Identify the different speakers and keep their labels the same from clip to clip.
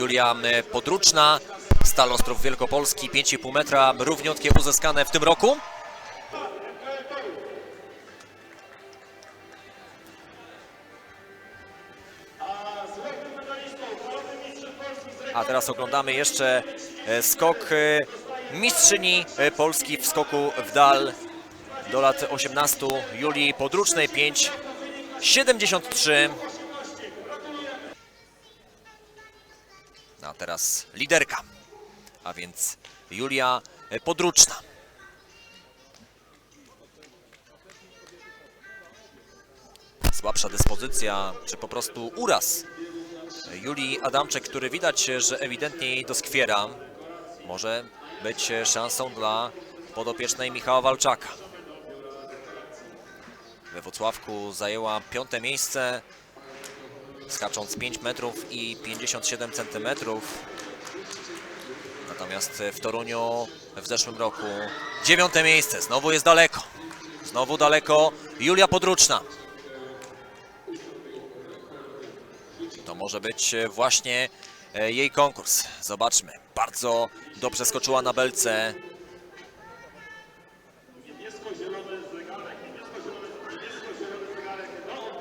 Speaker 1: Julia Podruczna. Stal Ostrów Wielkopolski 5,5 metra, równiutkie uzyskane w tym roku. A teraz oglądamy jeszcze e, skok e, mistrzyni e, Polski w skoku w dal do lat 18 Julii Podrucznej 5,73. A teraz liderka, a więc Julia Podruczna. Słabsza dyspozycja, czy po prostu uraz Julii Adamczek, który widać, że ewidentnie jej doskwiera, może być szansą dla podopiecznej Michała Walczaka. We Wrocławku zajęła piąte miejsce, skacząc 5 metrów i 57 centymetrów. Natomiast w Toruniu w zeszłym roku dziewiąte miejsce, znowu jest daleko. Znowu daleko Julia Podruczna. To może być właśnie e, jej konkurs. Zobaczmy. Bardzo dobrze skoczyła na belce.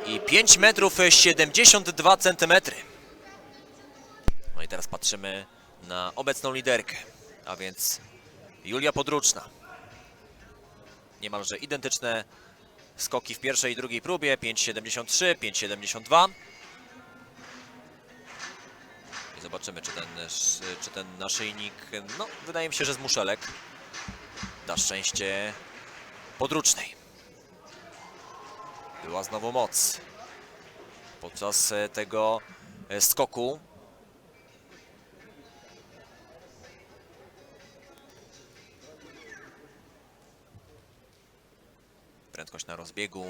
Speaker 1: I 5 metrów e, 72 centymetry. No i teraz patrzymy na obecną liderkę, a więc Julia Podruczna. Niemalże identyczne skoki w pierwszej i drugiej próbie. 5,73, 5,72. I zobaczymy, czy ten, czy ten naszyjnik, no, wydaje mi się, że z muszelek da szczęście podrucznej. Była znowu moc podczas e, tego e, skoku. Prędkość na rozbiegu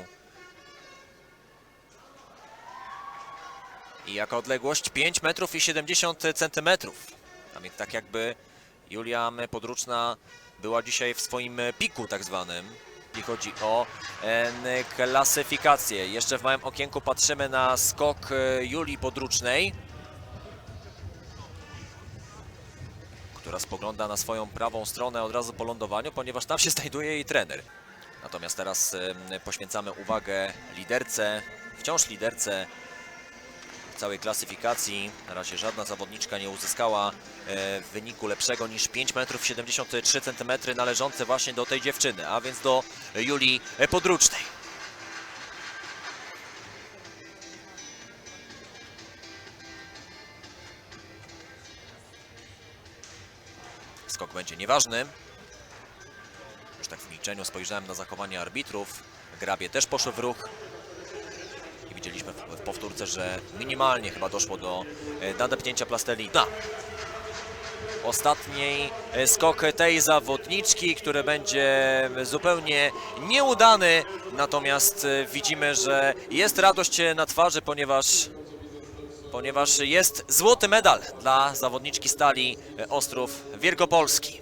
Speaker 1: I jaka odległość? 5 metrów i 70 centymetrów. A więc tak jakby Julia Podruczna była dzisiaj w swoim piku tak zwanym. Jeśli chodzi o klasyfikację. Jeszcze w małym okienku patrzymy na skok e, Julii Podrucznej. Która spogląda na swoją prawą stronę od razu po lądowaniu, ponieważ tam się znajduje jej trener. Natomiast teraz poświęcamy uwagę liderce, wciąż liderce całej klasyfikacji. Na razie żadna zawodniczka nie uzyskała e, wyniku lepszego niż 5 metrów 73 cm należące właśnie do tej dziewczyny, a więc do Julii Podrucznej. Skok będzie nieważny. Już tak w milczeniu spojrzałem na zachowanie arbitrów. Grabie też poszły w ruch. Widzieliśmy w, powtórce, że minimalnie chyba doszło do e, nadepnięcia plastelina. Ostatniej e, skok tej zawodniczki, który będzie zupełnie nieudany. Natomiast e, widzimy, że jest radość na twarzy, ponieważ, ponieważ jest złoty medal dla zawodniczki stali Ostrów Wielkopolski.